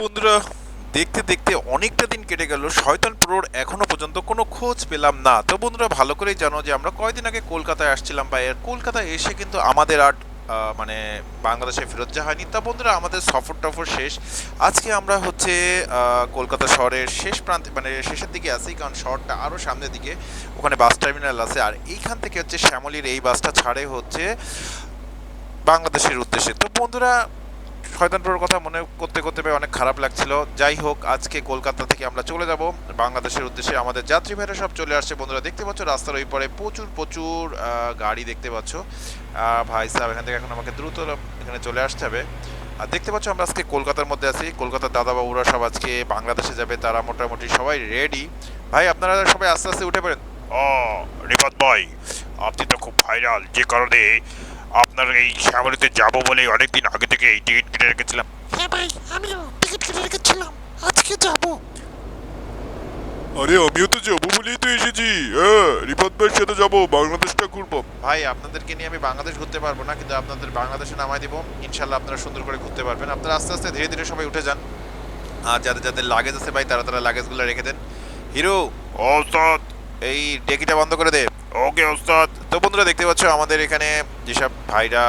বন্ধুরা, দেখতে দেখতে অনেকটা দিন কেটে গেল। শয়তান প্রোর এখনও পর্যন্ত কোনো খোঁজ পেলাম না। তো বন্ধুরা, ভালো করেই জানো যে আমরা কয়দিন আগে কলকাতায় আসছিলাম বা এর কলকাতায় এসে কিন্তু আমাদের আর মানে বাংলাদেশে ফেরত যাওয়া হয়নি। তা বন্ধুরা, আমাদের সফর টফর শেষ। আজকে আমরা হচ্ছে কলকাতা শহরের শেষ প্রান্তে মানে শেষের দিকে আছি, কারণ শহরটা আরও সামনের দিকে। ওখানে বাস টার্মিনাল আছে। আর এইখান থেকে হচ্ছে শ্যামলীর এই বাসটা ছাড়ে হচ্ছে বাংলাদেশের উদ্দেশ্যে। তো বন্ধুরা শয়তানপুরের কথা মনে করতে করতে পেয়ে অনেক খারাপ লাগছিল। যাই হোক, আজকে কলকাতা থেকে আমরা চলে যাব। বাংলাদেশের উদ্দেশ্যে আমাদের যাত্রী ভাইরা সব চলে আসছে। বন্ধুরা, দেখতে পাচ্ছ রাস্তার ওই পরে প্রচুর প্রচুর গাড়ি দেখতে পাচ্ছ। ভাই সাহেব এখান থেকে এখন আমাকে দ্রুত এখানে চলে আসতে হবে। আর দেখতে পাচ্ছ আমরা আজকে কলকাতার মধ্যে আছি। কলকাতার দাদাবাবুরা সব আজকে বাংলাদেশে যাবে। তারা মোটামুটি সবাই রেডি ভাই, আপনারা সবাই আস্তে আস্তে উঠে পড়েন। ও রিপত ভাই, আপনি তো খুব ভাইরাল যে কারণে আপনার এই শ্যামলিতে যাব বলে অনেকদিন আগে থেকে এই টিকিট কেটে রেখেছিলাম। হ্যাঁ ভাই আমিও টিকিট কেটে রেখেছিলাম। আজকে যাব। আরে আমিও তো যাব বলেই তো এসেছি। হ্যাঁ রিফাত ভাইয়ের সাথে যাব বাংলাদেশটা ঘুরবো। ভাই আপনাদেরকে নিয়ে আমি বাংলাদেশ ঘুরতে পারব না কিন্তু আপনাদের বাংলাদেশে নামাই দিব। ইনশাল্লাহ আপনারা সুন্দর করে ঘুরতে পারবেন। আপনারা আস্তে আস্তে ধীরে ধীরে সবাই উঠে যান। আর যাদের যাদের লাগেজ আছে ভাই তারা তারা লাগেজগুলো রেখে দেন। হিরো ওস্তাদ এই ডেকিটা বন্ধ করে দে। ওকে, ওস্তাদ। তো বন্ধুরা, দেখতে পাচ্ছ, আমাদের এখানে যেসব ভাইরা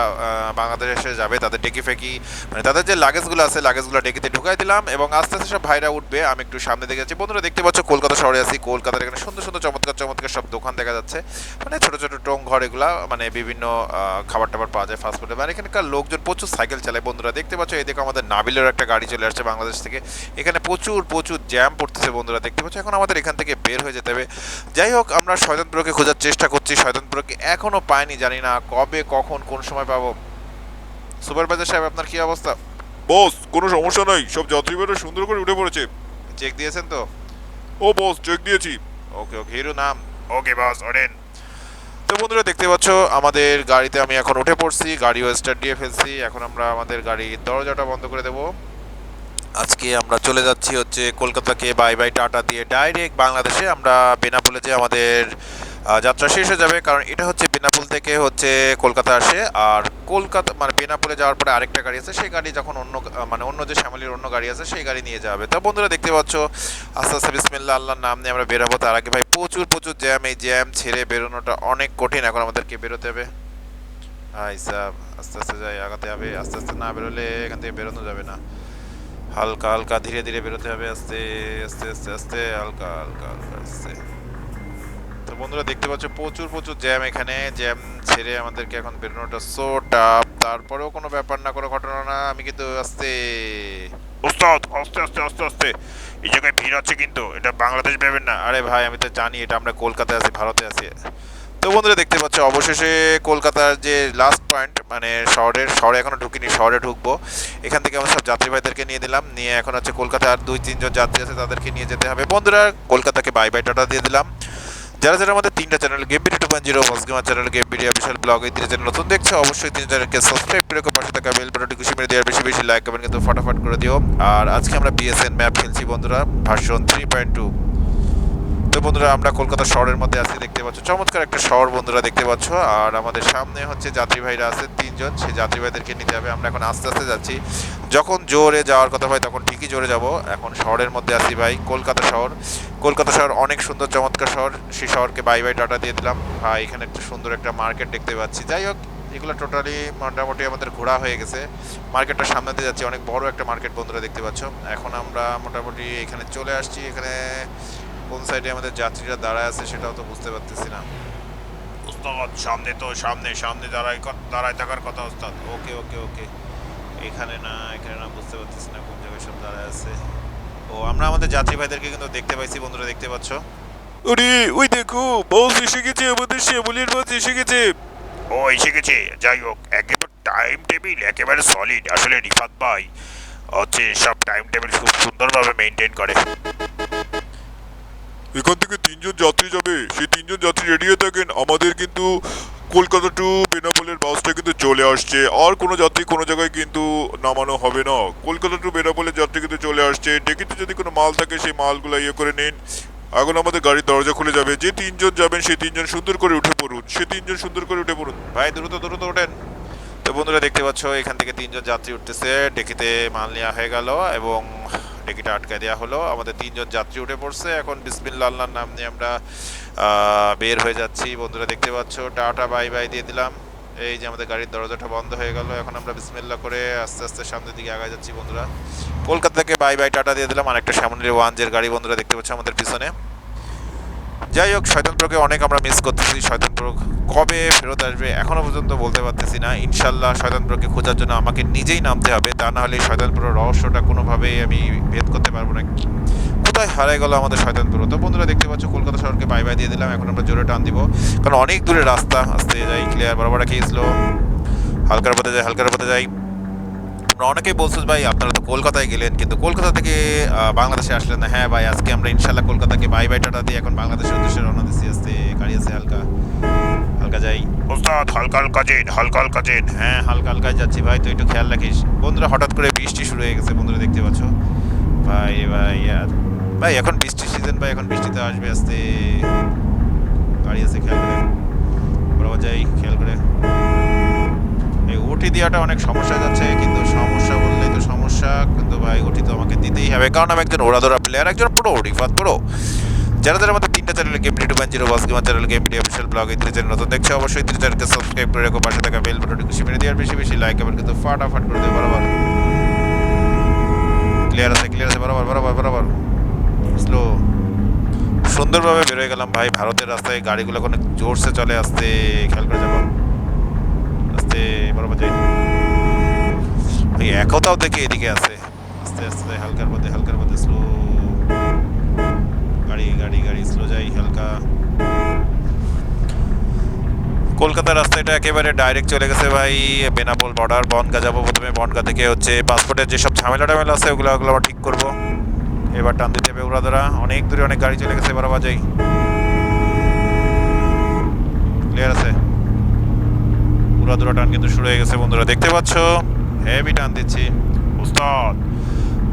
বাংলাদেশে যাবে, তাদের ডেকে ফেকি মানে তাদের যে লাগেজগুলো আছে লাগেজগুলো ডেকেতে ঢুকাই দিলাম এবং আস্তে আস্তে সব ভাইরা উঠবে, আমি একটু সামনে দেখে যাচ্ছি। বন্ধুরা, দেখতে পাচ্ছ, কলকাতা শহরে আছি। কলকাতার এখানে সুন্দর সুন্দর, চমৎকার চমৎকার সব দোকান দেখা যাচ্ছে। মানে ছোট ছোট টং ঘর এগুলা মানে বিভিন্ন খাবার টাবার পাওয়া যায় ফাস্টফুডে মানে এখানকার লোকজন প্রচুর সাইকেল চালায়, বন্ধুরা। দেখতে পাচ্ছ এদিকে আমাদের নাবিলের একটা গাড়ি চলে আসছে বাংলাদেশ থেকে। এখানে প্রচুর প্রচুর জ্যাম পড়তেছে, বন্ধুরা। দেখতে পাচ্ছ, এখন আমাদের এখান থেকে বের হয়ে যেতে হবে। যাই হোক, আমরা শয়তানপুরকে খোঁজার চেষ্টা করছি শয়তানপুরকে এখনও পাইনি জানি না কবে কখন কোন সময় পাবো। সুপারভাইজার সাহেব আপনার কি অবস্থা? বস কোনো সমস্যা নাই সব যাত্রীরা সুন্দর করে উঠে পড়েছে। চেক দিয়েছেন তো? ও বস চেক দিয়েছি। ওকে ওকে হিরো নাম। ওকে বস ওরেন তো বন্ধুরা দেখতে পাচ্ছ আমাদের গাড়িতে আমি এখন উঠে পড়ছি গাড়িও স্টার্ট দিয়ে ফেলছি। এখন আমরা আমাদের গাড়ির দরজাটা বন্ধ করে দেব। আজকে আমরা চলে যাচ্ছি হচ্ছে কলকাতাকে বাই বাই টাটা দিয়ে। ডাইরেক্ট বাংলাদেশে আমরা বেনাপোলে যে আমাদের যাত্রা শেষ হয়ে যাবে, কারণ এটা হচ্ছে বেনাপুল থেকে হচ্ছে কলকাতা আসে, আর কলকাতা মানে বেনাপোলে যাওয়ার পরে আরেকটা গাড়ি আছে, সেই গাড়ি যখন অন্য মানে অন্য যে শ্যামলির অন্য গাড়ি আছে, সেই গাড়ি নিয়ে যাবে। তো বন্ধুরা দেখতে পাচ্ছ, আস্তে আস্তে বিসমিল্লা আল্লাহর নাম নিয়ে আমরা বেরোবো। তার আগে ভাই, প্রচুর প্রচুর জ্যাম, এই জ্যাম ছেড়ে বেরোনোটা অনেক কঠিন, এখন আমাদেরকে বেরোতে হবে। হাই সাহ আস্তে আস্তে যাই, আগাতে হবে, আস্তে আস্তে না বেরোলে এখান থেকে বেরোনো যাবে না। হালকা হালকা, ধীরে ধীরে বেরোতে হবে, আস্তে আস্তে আস্তে আস্তে হালকা হালকা হালকা, আস্তে। বন্ধুরা দেখতে পাচ্ছ প্রচুর প্রচুর জ্যাম এখানে। জ্যাম ছেড়ে আমাদেরকে এখন বেরোনোটা সো টাফ তারপরেও কোনো ব্যাপার না কোনো ঘটনা না। আমি কিন্তু আস্তে। ওস্তাদ আস্তে আস্তে আস্তে আস্তে। এই জায়গায় ভিড় আছে কিন্তু এটা বাংলাদেশ ভেবেন না। আরে ভাই আমি তো জানি এটা আমরা কলকাতায় আছি ভারতে আছি। তো বন্ধুরা দেখতে পাচ্ছ অবশেষে কলকাতার যে লাস্ট পয়েন্ট মানে শহরের শহরে এখনও ঢুকিনি শহরে ঢুকবো। এখান থেকে আমরা সব যাত্রী ভাইদেরকে নিয়ে দিলাম নিয়ে এখন হচ্ছে কলকাতায় আর দুই তিনজন যাত্রী আছে তাদেরকে নিয়ে যেতে হবে। বন্ধুরা কলকাতাকে বাই বাই টাটা দিয়ে দিলাম। যারা যারা আমাদের তিনটা channel game video two point zero মসগিমা channel game video বিশাল ব্লগ এই তিনটা চ্যানেল নতুন দেখছ, অবশ্যই তিন চ্যানেলকে সাবস্ক্রাইব করে পাশে থাকা বেল বাটনটি খুশি মেরে দেওয়ার বেশি বেশি লাইক কমেন্ট কিন্তু ফটাফট করে দিও। আর আজকে আমরা বিএসএন ম্যাপ খেলছি বন্ধুরা ভার্সন থ্রি পয়েন্ট টু তো বন্ধুরা, আমরা কলকাতা শহরের মধ্যে আছি, দেখতে পাচ্ছ। চমৎকার একটা শহর বন্ধুরা, দেখতে পাচ্ছ। আর আমাদের সামনে হচ্ছে যাত্রী ভাইরা আছে, তিনজন। সেই যাত্রী ভাইদেরকে নিতে হবে। আমরা এখন আস্তে আস্তে যাচ্ছি। যখন জোরে যাওয়ার কথা হয় তখন ঠিকই জোরে যাব। এখন শহরের মধ্যে আছি ভাই, কলকাতা শহর। কলকাতা শহর অনেক সুন্দর, চমৎকার শহর। সেই শহরকে বাই বাই টাটা দিয়ে দিলাম। ভাই, এখানে একটা সুন্দর একটা মার্কেট দেখতে পাচ্ছি। যাই হোক, এগুলো টোটালি মোটামুটি আমাদের ঘোরা হয়ে গেছে। মার্কেটটা সামনে দিয়ে যাচ্ছি। অনেক বড় একটা মার্কেট বন্ধুরা, দেখতে পাচ্ছ। এখন আমরা মোটামুটি এখানে চলে আসছি। এখানে কোন সাইডে আমাদের যাত্রীরা দাঁড়ায় আছে সেটাও তো বুঝতে পারতেছি না। ওস্তাদ সামনে তো সামনে সামনে দাঁড়ায় দাঁড়ায় থাকার কথা ওস্তাদ ওকে ওকে ওকে। এখানে না এখানে না বুঝতে পারতেছি না কোন জায়গায় সব দাঁড়ায় আছে। ও আমরা আমাদের যাত্রী ভাইদেরকে কিন্তু দেখতে পাইছি বন্ধুরা দেখতে পাচ্ছ? আরে ওই দেখো বস এসে গেছে আমাদের শ্যামলির বাস এসে গেছে। ও এসে গেছে। যাই হোক একেবারে টাইম টেবিল একেবারে সলিড আসলে রিফাত ভাই হচ্ছে সব টাইম টেবিল খুব সুন্দরভাবে মেনটেন করে। এখান থেকে তিনজন যাত্রী যাবে। সেই তিনজন যাত্রী রেডি হয়ে থাকেন। আমাদের কিন্তু কলকাতা টু বেনাপোলের বাসটা কিন্তু চলে আসছে। আর কোনো যাত্রী কোনো জায়গায় কিন্তু নামানো হবে না। কলকাতা টু বেনাপোলের যাত্রী কিন্তু চলে আসছে। ডেকিতে যদি কোনো মাল থাকে, সেই মালগুলো ইয়ে করে নিন। এখন আমাদের গাড়ির দরজা খুলে যাবে। যে তিনজন যাবেন, সেই তিনজন সুন্দর করে উঠে পড়ুন। সে তিনজন সুন্দর করে উঠে পড়ুন। ভাই, দ্রুত দ্রুত ওঠেন। তো বন্ধুরা দেখতে পাচ্ছ, এখান থেকে তিনজন যাত্রী উঠতেছে। ডেকিতে মাল নেওয়া হয়ে গেল এবং ডেকিটা আটকায় দেওয়া হলো। আমাদের তিনজন যাত্রী উঠে পড়ছে। এখন বিসমিল্লা আল্লাহর নাম নিয়ে আমরা বের হয়ে যাচ্ছি। বন্ধুরা দেখতে পাচ্ছ, টাটা, বাই বাই দিয়ে দিলাম। এই যে আমাদের গাড়ির দরজাটা বন্ধ হয়ে গেল। এখন আমরা বিসমিল্লা করে আস্তে আস্তে সামনের দিকে আগায় যাচ্ছি বন্ধুরা। কলকাতা থেকে বাই বাই, টাটা দিয়ে দিলাম। আরেকটা সামনের ওয়ান জের গাড়ি বন্ধুরা দেখতে পাচ্ছ আমাদের পিছনে। যাই হোক, শয়তানপুরকে অনেক আমরা মিস করতেছি। শয়তানপুর কবে ফেরত আসবে এখনও পর্যন্ত বলতে পারতেছি না। ইনশাল্লাহ শয়তানপুরকে খোঁজার জন্য আমাকে নিজেই নামতে হবে। তা না হলে শয়তানপুরের রহস্যটা কোনোভাবেই আমি ভেদ করতে পারব না। কোথায় হারাই গেল আমাদের শয়তানপুর? তো বন্ধুরা, দেখতে পাচ্ছ, কলকাতা শহরকে বাই বাই দিয়ে দিলাম। এখন আমরা জোরে টান দিব। কারণ অনেক দূরে রাস্তা আসতে যাই। ক্লিয়ার বরাবর খেয়ে স্লো হালকার পথে যাই, হালকার পথে যাই। আমরা অনেকেই বলছো ভাই আপনারা তো কলকাতায় গেলেন কিন্তু কলকাতা থেকে বাংলাদেশে আসলেন না। হ্যাঁ ভাই আজকে আমরা ইনশাল্লাহ কলকাতাকে বাই বাই টাটা দিয়ে এখন বাংলাদেশের উদ্দেশ্যে রওনা দিচ্ছি। আসতে গাড়ি আছে হালকা হালকা যাই। ওস্তাদ হালকা হালকা জেন হালকা হালকা জেন হ্যাঁ হালকা হালকা যাচ্ছি ভাই তো একটু খেয়াল রাখিস। বন্ধুরা হঠাৎ করে বৃষ্টি শুরু হয়ে গেছে বন্ধুরা দেখতে পাচ্ছ। ভাই ভাই ইয়ার ভাই এখন বৃষ্টির সিজন ভাই এখন বৃষ্টিতে আসবে আস্তে। গাড়ি আছে খেয়াল করে। বরাবর যাই খেয়াল করে। এই ওটি দেওয়াটা অনেক সমস্যা যাচ্ছে, কিন্তু সমস্যা বললেই তো সমস্যা, কিন্তু ভাই ওটি তো আমাকে দিতেই হবে। কারণ আমি একজন ওড়াদোড়া প্লেয়ার একজন পুরো রিফাত পুরো যারা যারা আমাদের তিনটা channel game video one zero boss gamer channel game video official vlog এই চ্যানেল নতুন দেখছে, অবশ্যই তিন চ্যানেলকে সাবস্ক্রাইব করে রেখো, পাশে থাকা বেল বাটনটি খুশি মেরে দিয়ে আর বেশি বেশি লাইক এবং কিন্তু ফাটাফাট করে দেবে বরাবর। ক্লিয়ার আছে ক্লিয়ার আছে, বরাবর বরাবর বরাবর। স্লো সুন্দরভাবে বেরোয় গেলাম ভাই, ভারতের রাস্তায় গাড়িগুলো অনেক জোরসে চলে আসতে খেয়াল করে যাব বরাবর যাই। ওই একতাও দেখে এদিকে আছে আস্তে আস্তে হালকার মধ্যে হালকার মধ্যে স্লো গাড়ি গাড়ি গাড়ি স্লো যাই হালকা। কলকাতার রাস্তাটা একেবারে ডাইরেক্ট চলে গেছে ভাই। বেনাপোল বর্ডার বনগা যাব প্রথমে। বনগা থেকে হচ্ছে পাসপোর্টের যেসব ঝামেলা টামেলা আছে, ওগুলো ওগুলো আবার ঠিক করব। এবার টান দিতে হবে উড়াধরা অনেক দূরে অনেক গাড়ি চলে গেছে এবার আবার ক্লিয়ার আছে? উড়াধরা টান কিন্তু শুরু হয়ে গেছে, বন্ধুরা। দেখতে পাচ্ছ? হেভি টান দিচ্ছি। ওস্তাদ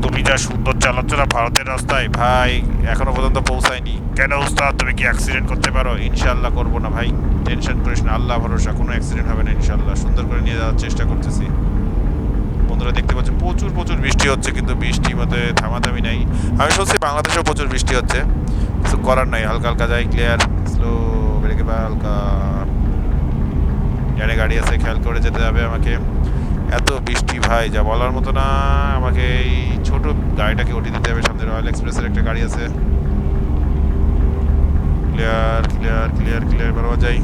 তুমি যা সুন্দর চালাচ্ছ না ভারতের রাস্তায়, ভাই, এখনও পর্যন্ত পৌঁছায়নি। কেন উস্তাদ, তুমি কি অ্যাক্সিডেন্ট করতে পারো? ইনশাল্লাহ করব না, ভাই। টেনশন করিস না, আল্লাহ ভরসা, কোনো অ্যাক্সিডেন্ট হবে না ইনশাল্লাহ সুন্দর করে নিয়ে যাওয়ার চেষ্টা করতেছি। বন্ধুরা, দেখতে পাচ্ছ, প্রচুর প্রচুর বৃষ্টি হচ্ছে, কিন্তু বৃষ্টি মধ্যে থামাথামি নাই। আমি শুনছি বাংলাদেশেও প্রচুর বৃষ্টি হচ্ছে। কিছু করার নাই, হালকা হালকা যাই ক্লিয়ার স্লো ব্রেকে হালকা। ডানে গাড়ি আছে, খেয়াল করে যেতে হবে আমাকে। এত বৃষ্টি ভাই, যা বলার মতো না, আমাকে এই ছোট গাড়িটাকে ওটি দিতে হবে। সামনে রয়্যাল এক্সপ্রেসের একটা গাড়ি আছে। ক্লিয়ার ক্লিয়ার ক্লিয়ার ক্লিয়ার বরাবর যাই।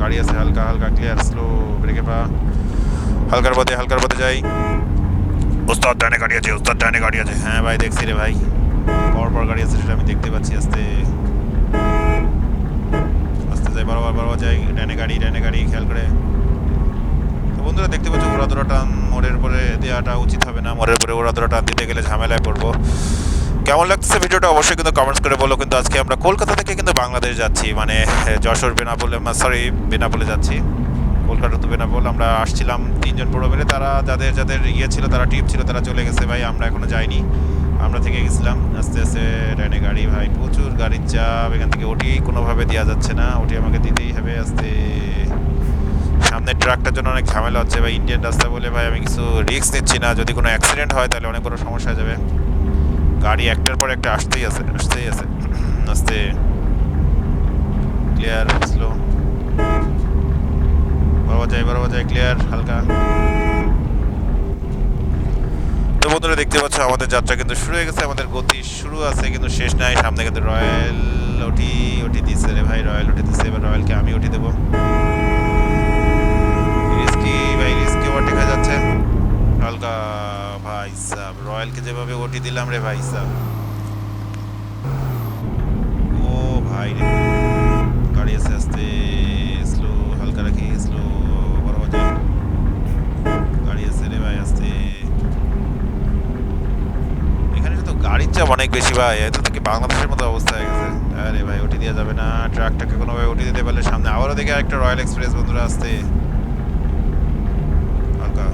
গাড়ি আছে হালকা হালকা ক্লিয়ার স্লো ব্রেকে পা। হালকার পথে হালকার পথে যাই। ওস্তাদ ডানে গাড়ি আছে, ওস্তাদ ডানে গাড়ি আছে। হ্যাঁ ভাই, দেখছি রে ভাই। পর পর গাড়ি আছে, সেটা আমি দেখতে পাচ্ছি আস্তে। যাই বরাবর বরাবর যাই ডানে গাড়ি ডানে গাড়ি, খেয়াল করে। তো বন্ধুরা দেখতে পাচ্ছ ওড়াদোড়া টান মোড়ের পরে দেওয়াটা উচিত হবে না। মোড়ের উপরে ওড়াদোড়া টান দিতে গেলে ঝামেলায় পড়ব। কেমন লাগতেছে ভিডিওটা অবশ্যই কিন্তু কমেন্টস করে বলো। কিন্তু আজকে আমরা কলকাতা থেকে কিন্তু বাংলাদেশ যাচ্ছি। মানে যশোর, বেনাপোলে সরি বেনাপোলে যাচ্ছি। কলকাতা তো বেনাপোল আমরা আসছিলাম তিনজন পুরো মিলে। তারা যাদের যাদের ইয়ে ছিল, তারা টিপ ছিল, তারা চলে গেছে। ভাই, আমরা এখনও যাইনি। আমরা থেকে গেছিলাম। আস্তে আস্তে ট্রেনে গাড়ি, ভাই প্রচুর গাড়ির চাপ, এখান থেকে ওটি কোনোভাবে দেওয়া যাচ্ছে না। ওটি আমাকে দিতেই হবে, আস্তে। সামনের ট্রাকটার জন্য অনেক ঝামেলা হচ্ছে, ভাই ইন্ডিয়ান রাস্তা বলে, ভাই আমি কিছু রিস্ক নিচ্ছি না। যদি কোনো অ্যাক্সিডেন্ট হয় তাহলে অনেক বড় সমস্যা হয়ে যাবে। গাড়ি একটার পর একটা আসতেই আছে আসতেই আছে। আস্তে। ক্লিয়ার স্লো বরাবর যাই বরাবর যাই ক্লিয়ার হালকা। বন্ধুরা দেখতে পাচ্ছ, আমাদের যাত্রা কিন্তু শুরু হয়ে গেছে, আমাদের গতি শুরু আছে, কিন্তু শেষ নাই। সামনে কিন্তু রয়্যাল ওটি ওটি দিচ্ছে রে ভাই, রয়্যাল ওটি দিচ্ছে এবার রয়্যালকে আমি ওটি দেবো। রিস্কি, ভাই, রিস্কি ওভারটেক যাচ্ছে। হালকা ভাই সাহ রয়্যালকে যেভাবে ওটি দিলাম রে ভাই সাহ গাড়ির চাপ অনেক বেশি ভাই, এত থেকে বাংলাদেশের মতো অবস্থা হয়ে গেছে। আরে ভাই উঠে দেওয়া যাবে না, ট্রাকটাকে কোনোভাবে উঠে দিতে পারলে সামনে আবারও দেখে একটা রয়্যাল এক্সপ্রেস বন্ধুরা আসতে হালকা।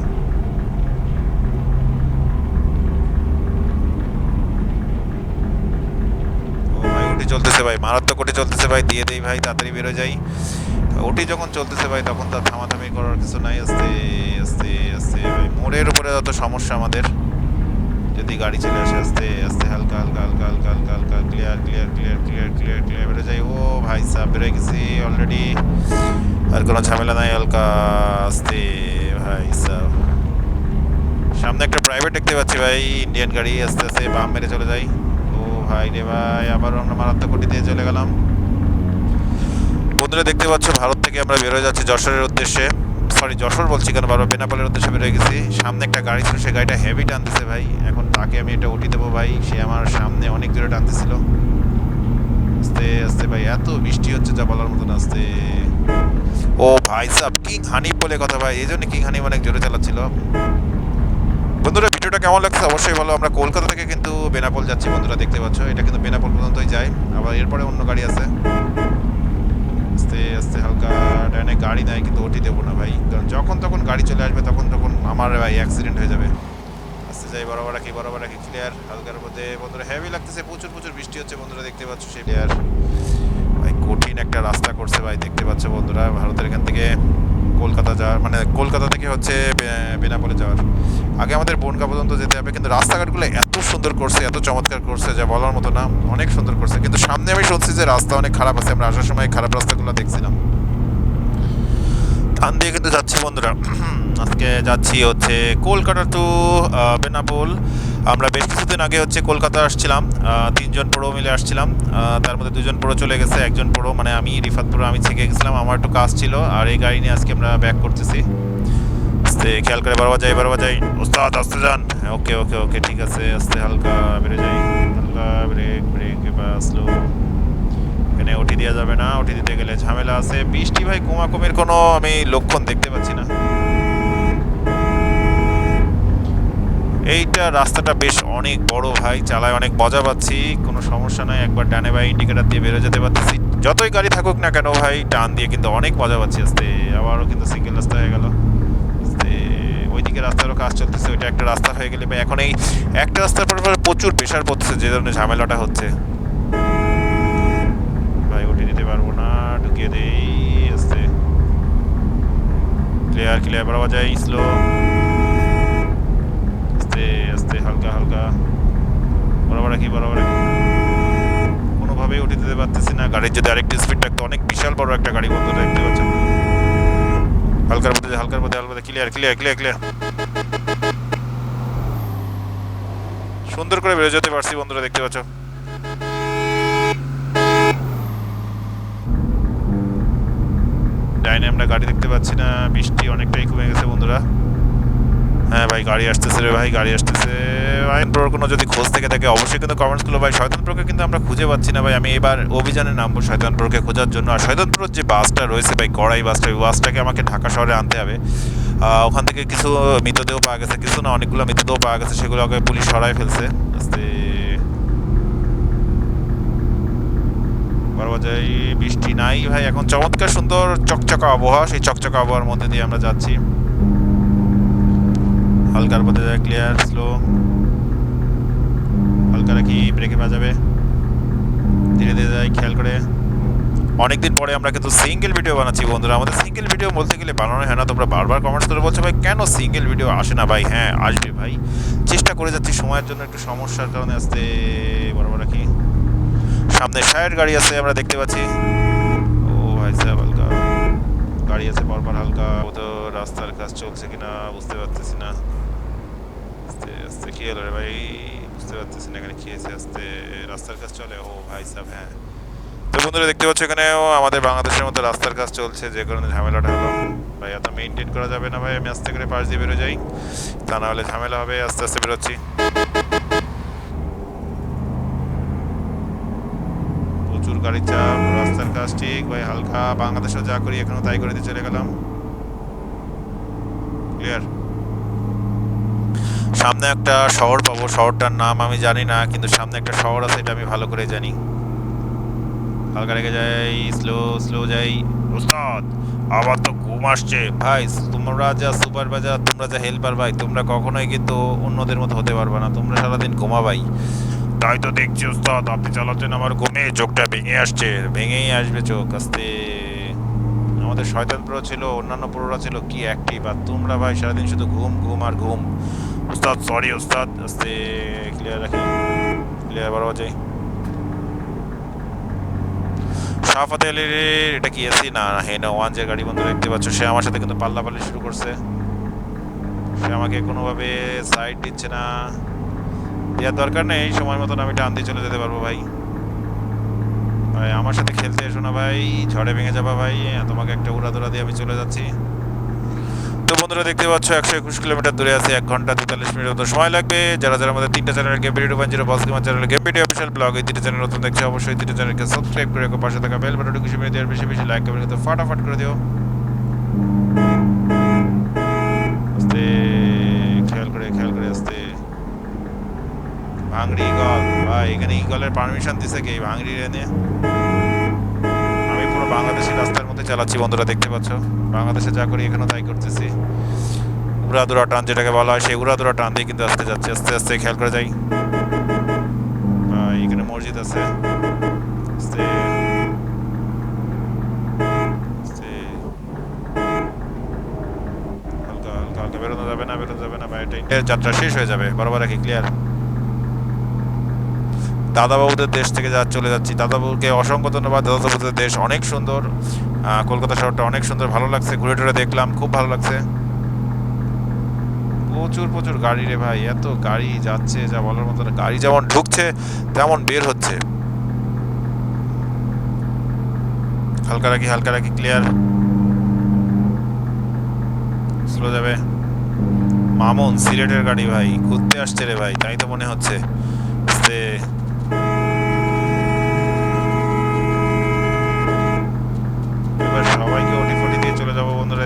চলতেছে ভাই, মারাত্মক ওটি চলতেছে ভাই, দিয়ে দেই ভাই, তাড়াতাড়ি বেরো যাই। ওটি যখন চলতেছে ভাই, তখন তার থামাথামি করার কিছু নাই, আস্তে আস্তে আস্তে ভাই। মোড়ের উপরে যত সমস্যা আমাদের যদি গাড়ি চলে আসে আস্তে আস্তে হালকা হালকা হালকা হালকা হালকা হালকা clear clear clear clear clear clear বেরো যাই ও ভাই সাহ বেরোয় গেছি অলরেডি আর কোনো ঝামেলা নাই, হালকা আস্তে, ভাই সাহ সামনে একটা প্রাইভেট দেখতে পাচ্ছি ভাই ইন্ডিয়ান গাড়ি, আস্তে আস্তে বাম মেরে চলে যাই ও ভাই রে ভাই আবার আমরা মারাত্মক গতি দিয়ে চলে গেলাম। বন্ধুরা দেখতে পাচ্ছ, ভারত থেকে আমরা বেরোয় যাচ্ছি যশোরের উদ্দেশ্যে। সরি যশোর বলছি কেন? বারবার বেনাপোলের উদ্দেশ্যে বেরোয় গেছি। সামনে একটা গাড়ি ছিল, সে গাড়িটা হেভি টানতেছে ভাই। এখন তাকে আমি এটা উঠি দেবো ভাই। সে আমার সামনে অনেক দূরে টানতেছিল। আস্তে আস্তে ভাই, এত বৃষ্টি হচ্ছে যা বলার মতন, আস্তে। ও ভাই সাব, কিং হানি বলে কথা ভাই। এই জন্য কিং হানি অনেক জোরে চালাচ্ছিল। বন্ধুরা, ভিডিওটা কেমন লাগছে অবশ্যই ভালো আমরা কলকাতা থেকে কিন্তু বেনাপোল যাচ্ছি, বন্ধুরা, দেখতে পাচ্ছ। এটা কিন্তু বেনাপোল পর্যন্তই যায়। আবার এরপরে অন্য গাড়ি আছে। আস্তে আস্তে হালকা ডাইনে গাড়ি নেয়, কিন্তু ওটি দেবো না ভাই। কারণ যখন তখন গাড়ি চলে আসবে, তখন তখন আমার ভাই অ্যাক্সিডেন্ট হয়ে যাবে। আস্তে যাই বরাবর রাখি বরাবর রাখি ক্লিয়ার হালকার মধ্যে বন্ধুরা হেভি লাগতেছে, প্রচুর প্রচুর বৃষ্টি হচ্ছে বন্ধুরা, দেখতে পাচ্ছ সেই ক্লিয়ার ভাই, কঠিন একটা রাস্তা করছে ভাই, দেখতে পাচ্ছ বন্ধুরা। ভারতের এখান থেকে কলকাতা যাওয়ার মানে কলকাতা থেকে হচ্ছে বেনাপোলে যাওয়ার। আগে আমাদের বনগা পর্যন্ত যেতে হবে, কিন্তু রাস্তাঘাটগুলো এত সুন্দর করছে, এত চমৎকার করছে, যা বলার মতো না, অনেক সুন্দর করছে। কিন্তু সামনে আমি শুনছি যে রাস্তা অনেক খারাপ আছে, আমরা আসার সময় খারাপ রাস্তাগুলো দেখছিলাম। টান দিয়ে কিন্তু যাচ্ছি বন্ধুরা। আজকে যাচ্ছি হচ্ছে কলকাতা টু বেনাপোল। আমরা বেশ কিছুদিন আগে হচ্ছে কলকাতা আসছিলাম তিনজন পুরো মিলে আসছিলাম। তার মধ্যে দুজন পুরো চলে গেছে, একজন পুরো মানে আমি, রিফাত পুরো, আমি থেকে গেছিলাম, আমার একটু কাজ ছিল, আর এই গাড়ি নিয়ে আজকে আমরা ব্যাক করতেছি। আস্তে, খেয়াল করে বারবার যাই বারবার যাই। ওস্তাদ, আস্তে যান। ওকে ওকে ওকে, ঠিক আছে, আস্তে, হালকা বেড়ে যাই। হালকা ব্রেক ব্রেক এবার স্লো এখানে ওটি দেওয়া যাবে না, ওটি দিতে গেলে ঝামেলা আছে। বৃষ্টি ভাই, কমাকমের কোনো আমি লক্ষণ দেখতে পাচ্ছি না। এইটা রাস্তাটা বেশ অনেক বড় ভাই, চালায় অনেক মজা পাচ্ছি, কোনো সমস্যা নাই। একবার ডানে ভাই ইন্ডিকেটার দিয়ে বেরো যেতে পারতেছি। যতই গাড়ি থাকুক না কেন ভাই, টান দিয়ে কিন্তু অনেক মজা পাচ্ছি আস্তে। আবারও কিন্তু সিঙ্গেল রাস্তা হয়ে গেল। ওইদিকে রাস্তারও কাজ চলতেছে, ওইটা একটা রাস্তা হয়ে গেলে ভাই, এখন এই একটা রাস্তার পর পর প্রচুর প্রেশার পড়তেছে যে ধরনের ঝামেলাটা হচ্ছে। ভাই ওটি দিতে পারব না, ঢুকিয়ে দেই আস্তে ক্লিয়ার ক্লিয়ার বরাবর যাই স্লো আস্তে আস্তে হালকা হালকা। বরাবর রাখি বরাবর রাখি কোনোভাবেই উঠে দিতে পারতেছি না। গাড়ির যদি আরেকটু স্পিড থাকতো, অনেক বিশাল বড় একটা গাড়ি বন্ধু দেখতে পাচ্ছেন। হালকার মধ্যে হালকার মধ্যে হালকার মধ্যে। ক্লিয়ার ক্লিয়ার ক্লিয়ার ক্লিয়ার সুন্দর করে বেরো যেতে পারছি বন্ধুরা, দেখতে পাচ্ছ। ডাইনে আমরা গাড়ি দেখতে পাচ্ছি না, বৃষ্টি অনেকটাই কমে গেছে বন্ধুরা। হ্যাঁ ভাই, গাড়ি আসতেছে রে ভাই, গাড়ি আসতেছে। ভাই প্রোর কোনো যদি খোঁজ থেকে থাকে, অবশ্যই কিন্তু কমেন্টসগুলো ভাই। শয়তান প্রোকে কিন্তু আমরা খুঁজে পাচ্ছি না, ভাই। আমি এবার অভিযানে নামবো শয়তান প্রোকে খোঁজার জন্য। আর শয়তান প্রোর যে বাসটা রয়েছে, ভাই কড়াই বাসটা, ওই বাসটাকে আমাকে ঢাকা শহরে আনতে হবে। ওখান থেকে কিছু মৃতদেহ পাওয়া গেছে, কিছু না, অনেকগুলো মৃতদেহ পাওয়া গেছে, সেগুলোকে পুলিশ সরাই ফেলছে। আস্তে। যাই, বৃষ্টি নাই, ভাই। এখন চমৎকার সুন্দর চকচকা আবহাওয়া, সেই চকচকা আবহাওয়ার মধ্যে দিয়ে আমরা যাচ্ছি। হালকার পথে ক্লিয়ার স্লো হালকা রাখি ব্রেকে বাজাবে? ধীরে ধীরে যাই খেয়াল করে। অনেকদিন পরে আমরা কিন্তু সিঙ্গেল ভিডিও বানাচ্ছি বন্ধুরা। আমাদের সিঙ্গেল ভিডিও বলতে গেলে বানানো হয় না। তোমরা বারবার কমেন্টস করে বলছো, ভাই, কেন সিঙ্গেল ভিডিও আসে না? ভাই হ্যাঁ আসবে ভাই। চেষ্টা করে যাচ্ছি সময়ের জন্য একটু সমস্যার কারণে আসতে বরাবর রাখি সামনে সাইড গাড়ি আছে, আমরা দেখতে পাচ্ছি। ও ভাই সাহেব হালকা। গাড়ি আছে পরপর হালকা। ও তো রাস্তার কাজ চলছে কিনা বুঝতে পারতেছি না। আস্তে আস্তে, কি হলো রে ভাই? বুঝতে পারতেছি না এখানে কি হয়েছে আস্তে রাস্তার কাজ চলে, ও ভাই সাহেব হ্যাঁ। তো বন্ধুরা দেখতে পাচ্ছ এখানেও আমাদের বাংলাদেশের মতো রাস্তার কাজ চলছে, যে কারণে ঝামেলাটা হলো। ভাই এত মেনটেন করা যাবে না ভাই, আমি আস্তে করে পাশ দিয়ে বেরো যাই। তা না হলে ঝামেলা হবে, আস্তে আস্তে বেরোচ্ছি। প্রচুর গাড়ির চাপ, রাস্তার কাজ ঠিক, ভাই, হালকা। বাংলাদেশেও যা করি, এখনও তাই করে দিয়ে চলে গেলাম। ক্লিয়ার সামনে একটা শহর পাবো, শহরটার নাম আমি জানি না, কিন্তু সামনে একটা শহর আছে, এটা আমি ভালো করে জানি। হালকা রেখে যাই স্লো স্লো যাই। উস্তাদ আবার তো ঘুম আসছে। ভাই, তোমরা যা সুপারভাইজার তোমরা যা হেল্পার ভাই, তোমরা কখনোই কিন্তু অন্যদের মতো হতে পারবে না, তোমরা সারাদিন ঘুমাবাই তাই তো দেখছি উস্তাদ আপনি চালাচ্ছেন আমার ঘুমে, চোখটা ভেঙে আসছে, ভেঙেই আসবে চোখ, আস্তে। আমাদের শয়তান প্রো ছিল, অন্যান্য প্রোরা ছিল কি অ্যাক্টিভ আর তোমরা ভাই সারাদিন শুধু ঘুম ঘুম আর ঘুম। ওস্তাদ সরি ওস্তাদ, আস্তে ক্লিয়ার রাখি ক্লিয়ার বরাবর যাই শাহফাতে আলীর, এটা কি এসি না হেনো ওয়ান যে গাড়ি বন্ধু দেখতে পাচ্ছ, সে আমার সাথে কিন্তু পাল্লাপাল্লি শুরু করছে। সে আমাকে কোনোভাবে সাইড দিচ্ছে না। দেওয়ার দরকার নেই সময় মতন আমি টান দিয়ে চলে যেতে পারব ভাই। ভাই, আমার সাথে খেলতে এসো না ভাই, ঝড়ে ভেঙে যাবা ভাই, তোমাকে একটা উড়াদুরা দিয়ে আমি চলে যাচ্ছি। তো বন্ধুরা দেখতে পাচ্ছ একশো একুশ কিলোমিটার দূরে আছে এক ঘণ্টা তেতাল্লিশ মিনিট মতো সময় লাগবে। যারা যারা আমাদের তিনটা চ্যানেল গেম ভিডিও পান boss gamer channel game video official vlog এই তিনটা চ্যানেল নতুন দেখছে অবশ্যই তিনটা চ্যানেলকে সাবস্ক্রাইব করে রেখো, পাশে থাকা বেল বাটনটি খুশি মেরে দেওয়ার বেশি বেশি লাইক কমেন্ট কিন্তু ফাটাফাট করে দিও। আস্তে, খেয়াল করে খেয়াল করে, আস্তে। ভাঙড়ি ইগল, ভাই, এখানে ইগলের পারমিশন দিছে কি? ভাঙড়ি পুরো বাংলাদেশের রাস্তার মধ্যে চালাচ্ছি। বন্ধুরা, দেখতে পাচ্ছ? বাংলাদেশে যা করি এখানেও তাই করতেছি। উড়াদুরা টান যেটাকে বলা হয়, সেই উড়াদুরা টান দিয়ে কিন্তু আস্তে যাচ্ছে, আস্তে আস্তে। খেয়াল করে যাই। এখানে মসজিদ আছে। হালকা হালকা বেরোনো যাবে না, বেরোনো যাবে না, ভাই। ট্রেনের যাত্রা শেষ হয়ে যাবে। বরাবর রাখি ক্লিয়ার দাদাবাবুদের দেশ থেকে যা চলে যাচ্ছি, দাদাবাবুকে অসংখ্য ধন্যবাদ। দাদাবাবুদের দেশ অনেক সুন্দর কলকাতা শহরটা অনেক সুন্দর, ভালো লাগছে, ঘুরে টুরে দেখলাম, খুব ভালো লাগছে। প্রচুর প্রচুর গাড়ি রে ভাই, এত গাড়ি যাচ্ছে, যা বলার মতো গাড়ি যেমন ঢুকছে, তেমন বের হচ্ছে। হালকা রাখি হালকা রাখি ক্লিয়ার স্লো যাবে। মামুন, সিলেটের গাড়ি ভাই, ঘুরতে আসছে রে ভাই, তাই তো মনে হচ্ছে।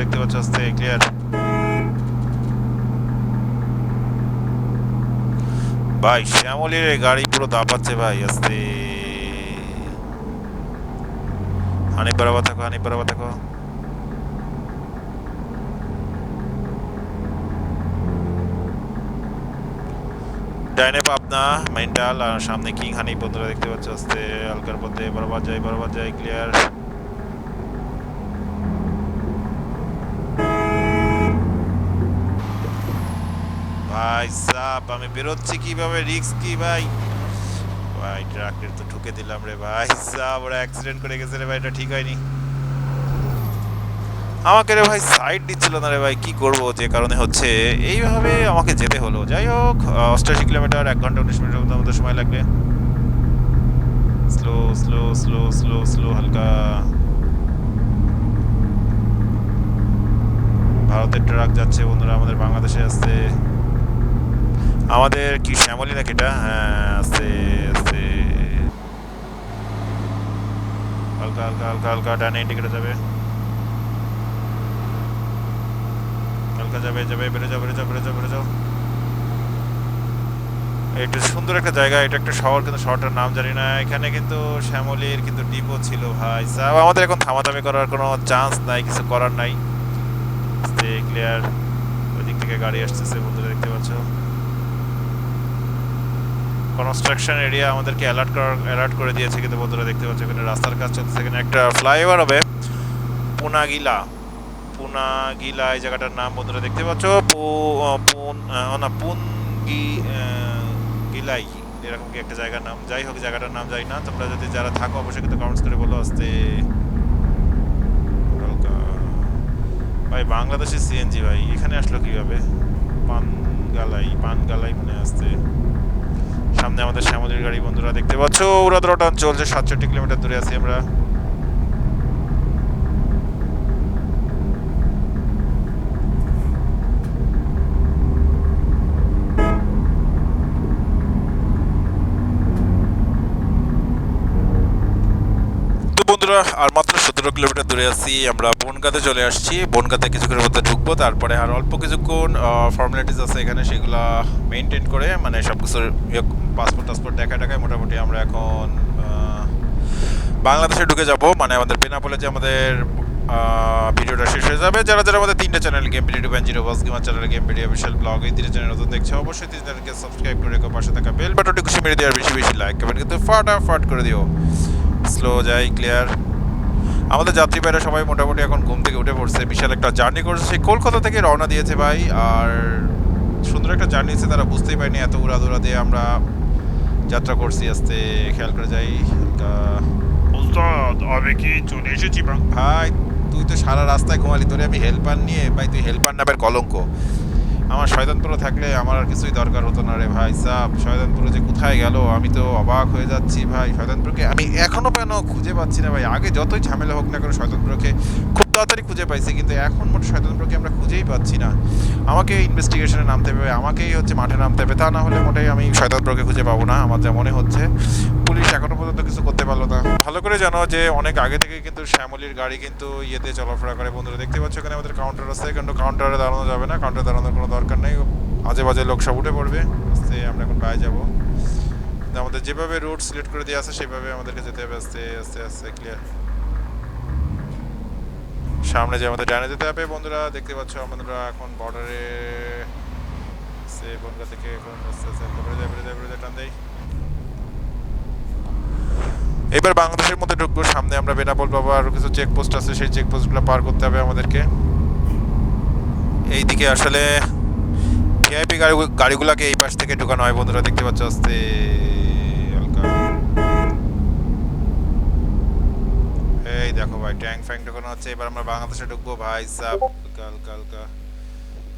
দেখতে পাচ্ছ আস্তে ক্লিয়ার ভাই, শ্যামলির গাড়ি পুরো দাপাচ্ছে ভাই আস্তে হানিফ, বরাবর থাকো, হানিফ, বরাবর থাকো। ডাইনে পাবনা মেন্টাল আর সামনে কিং হানি বন্ধুরা দেখতে পাচ্ছ আস্তে হালকার পথে, বরাবর যাই বরাবর যাই ক্লিয়ার ভাই সাপ, আমি বেরোচ্ছি কীভাবে? রিক্স কি ভাই? ভাই, ট্রাকের তো ঠুকে দিলাম রে ভাই সাপ, ওরা অ্যাক্সিডেন্ট করে গেছে রে ভাই, এটা ঠিক হয়নি। আমাকে রে ভাই সাইড দিচ্ছিল না রে ভাই, কি করব? যে কারণে হচ্ছে এইভাবে আমাকে যেতে হলো। যাই হোক অষ্টাশি কিলোমিটার, এক ঘণ্টা উনিশ মিনিটের মতো আমাদের সময় লাগবে। Slow slow slow slow slow হালকা। ভারতের ট্রাক যাচ্ছে বন্ধুরা, আমাদের বাংলাদেশে আসছে। আমাদের কি শ্যামলি নাকি এটা? হ্যাঁ হালকা হালকা হালকা হালকা ডানে যাবে। হালকা যাবে যাবে বেড়ে যাও বেড়ে যাও বেড়ে যাও বেড়ে যাও। এটা সুন্দর একটা জায়গা, এটা একটা শহর, কিন্তু শহরটার নাম জানি না। এখানে কিন্তু শ্যামলির কিন্তু ডিপো ছিল ভাই। সাহেব আমাদের এখন থামাথামি করার কোনো চান্স নাই, কিছু করার নাই। ক্লিয়ার ওই দিক থেকে গাড়ি আসতেছে বন্ধুরা দেখতে পাচ্ছ কনস্ট্রাকশন এরিয়া আমাদেরকে অ্যালার্ট করার অ্যালার্ট করে দিয়েছে, কিন্তু বন্ধুরা দেখতে পাচ্ছ এখানে রাস্তার কাজ চলতেছে এখানে একটা ফ্লাইওভার হবে। পুনাগিলা। পুনাগিলা, এই জায়গাটার নাম বন্ধুরা দেখতে পাচ্ছ। না, পুনগি গিলাই। এরকম কি একটা জায়গার নাম? যাই হোক, জায়গাটার নাম যাই না। তোমরা যদি যারা থাকো, অবশ্যই কিন্তু কমেন্টস করে বলো, আসতে। ভাই, বাংলাদেশের সিএনজি ভাই, এখানে আসলো কীভাবে? পানগালাই পানগালাই মনে আসতে সামনে আমাদের শ্যামলির গাড়ি, বন্ধুরা দেখতে পাচ্ছ উড়াদুরা টান চলছে, সাতষট্টি কিলোমিটার দূরে আছি আমরা। বন্ধুরা, আর মাত্র সতেরো কিলোমিটার দূরে আছি, আমরা বনগাতে চলে আসছি। বনগাতে কিছুক্ষণের মধ্যে ঢুকবো, তারপরে আর অল্প কিছুক্ষণ ফর্মালিটিস আছে এখানে, সেগুলো মেনটেন করে মানে সব কিছুর পাসপোর্ট টাসপোর্ট দেখা টাকায় মোটামুটি আমরা এখন বাংলাদেশে ঢুকে যাব। মানে আমাদের বেনাপোলে যে আমাদের ভিডিওটা শেষ হয়ে যাবে। যারা যারা আমাদের তিনটা channel game video ban zero boss gamer channel game video official vlog এই তিনটা চ্যানেল নতুন দেখছে, অবশ্যই তিন চ্যানেলকে সাবস্ক্রাইব করে রেখো, পাশে থাকা বেল বাটনটি খুশি মেরে দেওয়ার বেশি বেশি লাইক কমেন্ট কিন্তু ফাটাফাট করে দিও। স্লো যাই ক্লিয়ার আমাদের যাত্রী ভাইরা সবাই মোটামুটি এখন ঘুম থেকে উঠে পড়ছে। বিশাল একটা জার্নি করছে। সেই কলকাতা থেকে রওনা দিয়েছে ভাই আর সুন্দর একটা জার্নি হচ্ছে তারা বুঝতেই পারিনি এত উড়াদুরা দিয়ে আমরা যাত্রা করছি। আস্তে খেয়াল করে যাই আমি কি চলে এসেছি ভাই তুই তো সারা রাস্তায় ঘুমালি তোরে আমি হেল্পার নিয়ে ভাই তুই হেল্পার নামের কলঙ্ক। আমার শয়তানপুরে থাকলে আমার আর কিছুই দরকার হতো না রে ভাই সাহ শয়তানপুরে যে কোথায় গেল? আমি তো অবাক হয়ে যাচ্ছি ভাই। শয়তানপুরকে আমি এখনও কেন খুঁজে পাচ্ছি না ভাই? আগে যতই ঝামেলা হোক না কেন শয়তানপুরকে খুব তাড়াতাড়ি খুঁজে পাইছি, কিন্তু এখন মোট শয়তানপুরকে আমরা খুঁজেই পাচ্ছি না। আমাকে ইনভেস্টিগেশনে নামতে হবে, আমাকেই হচ্ছে মাঠে নামতে হবে। তা না হলে মোটেই আমি শয়তানপুরকে খুঁজে পাবো না, আমার যা মনে হচ্ছে। পুলিশ এখনও পর্যন্ত কিছু করতে পারল না। ভালো করে জানো যে অনেক আগে থেকে কিন্তু শ্যামলির গাড়ি কিন্তু ইয়েতে চলাফেরা করে। বন্ধুরা, দেখতে পাচ্ছ এখানে আমাদের কাউন্টার আছে, কিন্তু কাউন্টারে দাঁড়ানো যাবে না। কাউন্টারে দাঁড়ানোর কোনো দরকার নেই। আজে বাজে লোক সব উঠে পড়বে। আস্তে আমরা এখন বাইরে যাব। আমাদের যেভাবে রুট সিলেক্ট করে দিয়ে আছে, সেভাবে আমাদেরকে যেতে হবে। আস্তে আস্তে আস্তে ক্লিয়ার সামনে যে আমাদের ডানে যেতে হবে, বন্ধুরা, দেখতে পাচ্ছ আমরা এখন বর্ডারে সে বনগা থেকে এখন টান দেয় এবার বাংলাদেশের মধ্যে ঢুকবো, সামনে আমরা বেনাপোল পাবো, আরও কিছু চেকপোস্ট আছে, সেই চেকপোস্টগুলো পার করতে হবে আমাদেরকে। এইদিকে আসলে ভিআইপি গাড়ি গাড়িগুলোকে এই পাশ থেকে ঢুকানো হয়, বন্ধুরা, দেখতে পাচ্ছ আস্তে হালকা এই দেখো ভাই ট্যাঙ্ক ফ্যাঙ্ক ঢুকানো হচ্ছে। এবার আমরা বাংলাদেশে ঢুকবো। ভাই সাব হালকা হালকা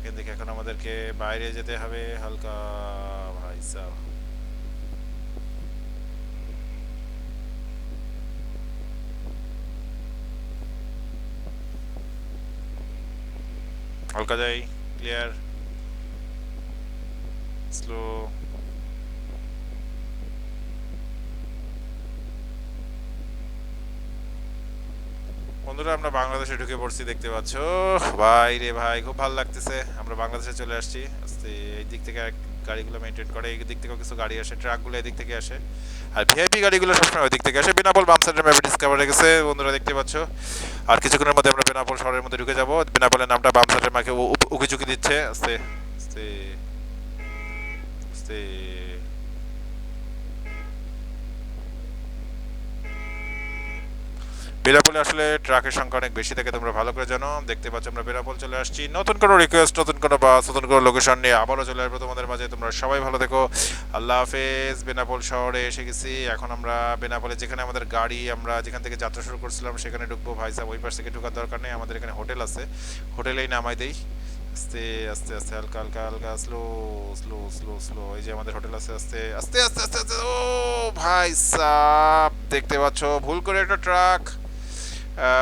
এখান থেকে এখন আমাদেরকে বাইরে যেতে হবে। হালকা, ভাই সাব হালকা যাই, ক্লিয়ার। স্লো। বন্ধুরা, আমরা বাংলাদেশে ঢুকে পড়ছি, দেখতে পাচ্ছ। ভাই রে ভাই, খুব ভালো লাগতেছে। আমরা বাংলাদেশে চলে আসছি। আস্তে, এই দিক থেকে গাড়িগুলো মেনটেন করে, এই দিক থেকেও কিছু গাড়ি আসে ট্রাকগুলো এই দিক থেকে আসে। আর ভিআইপি গাড়িগুলো সবসময় ওই দিক থেকে আসে। বেনাপোল বাম সাইডের ডিসকাভার হয়ে গেছে, বন্ধুরা দেখতে পাচ্ছ। আর কিছুক্ষণের মধ্যে আমরা বেনাপোল শহরের মধ্যে ঢুকে যাব। বেনাপোলের নামটা বাম সাইডের মাকে উকি চুকি দিচ্ছে। আস্তে আস্তে আস্তে বেনাপোলে আসলে ট্রাকের সংখ্যা অনেক বেশি থাকে, তোমরা ভালো করে জানো। দেখতে পাচ্ছ আমরা বেনাপোল চলে আসছি। নতুন কোনো রিকোয়েস্ট নতুন কোনো বাস নতুন কোনো লোকেশন নিয়ে আবারও চলে আসব তোমাদের মাঝে। তোমরা সবাই ভালো থেকো। আল্লাহ হাফেজ। বেনাপোল শহরে এসে গেছি। এখন আমরা বেনাপোলে যেখানে আমাদের গাড়ি, আমরা যেখান থেকে যাত্রা শুরু করছিলাম, সেখানে ঢুকবো। ভাই সাহেব ওই পাশ থেকে ঢুকার দরকার নেই। আমাদের এখানে হোটেল আছে। হোটেলেই নামাই দেই। আস্তে আস্তে আস্তে, হালকা হালকা হালকা স্লো স্লো স্লো স্লো এই যে আমাদের হোটেল আছে, আস্তে আস্তে আস্তে আস্তে আস্তে। ও ভাই সাহ দেখতে পাচ্ছ, ভুল করে একটা ট্রাক।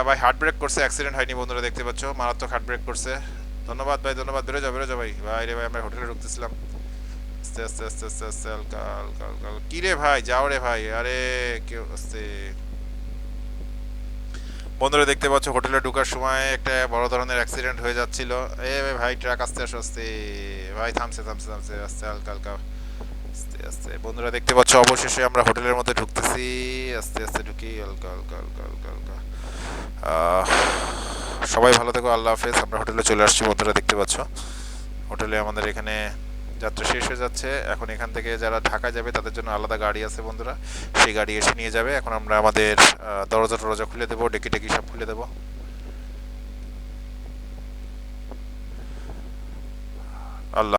ভাই হার্ট ব্রেক করছে অ্যাক্সিডেন্ট হয়নি বন্ধুরা, দেখতে পাচ্ছ। মারাত্মক হার্ট ব্রেক করছে। ধন্যবাদ ভাই, ধন্যবাদ। বেরো যাও বেরো যাও ভাই। ভাই রে ভাই, আমরা হোটেলে ঢুকতেছিলাম। আস্তে আস্তে আস্তে আস্তে আস্তে, হালকা হালকা হালকা রে ভাই, যাও রে ভাই। আরে, কেউ আস্তে বন্ধুরা, দেখতে পাচ্ছ হোটেলে ঢুকার সময় একটা বড় ধরনের অ্যাক্সিডেন্ট হয়ে যাচ্ছিল। এ ভাই ট্রাক আস্তে আস্তে আস্তে। ভাই, থামছে থামছে থামছে, আস্তে, হালকা হালকা। আস্তে আস্তে। বন্ধুরা, দেখতে পাচ্ছ, অবশেষে আমরা হোটেলের মধ্যে ঢুকতেছি। আস্তে আস্তে ঢুকি হালকা হালকা হালকা হালকা। সবাই ভালো থেকো, আল্লাহ হাফেজ। আমরা হোটেলে চলে আসছি, বন্ধুরা দেখতে পাচ্ছ। হোটেলে আমাদের এখানে যাত্রা শেষ হয়ে যাচ্ছে। এখন এখান থেকে যারা ঢাকা যাবে, তাদের জন্য আলাদা গাড়ি আছে বন্ধুরা। সেই গাড়ি এসে নিয়ে যাবে। এখন আমরা আমাদের দরজা টরজা খুলে দেবো ডেকি টেকি সব খুলে দেবো।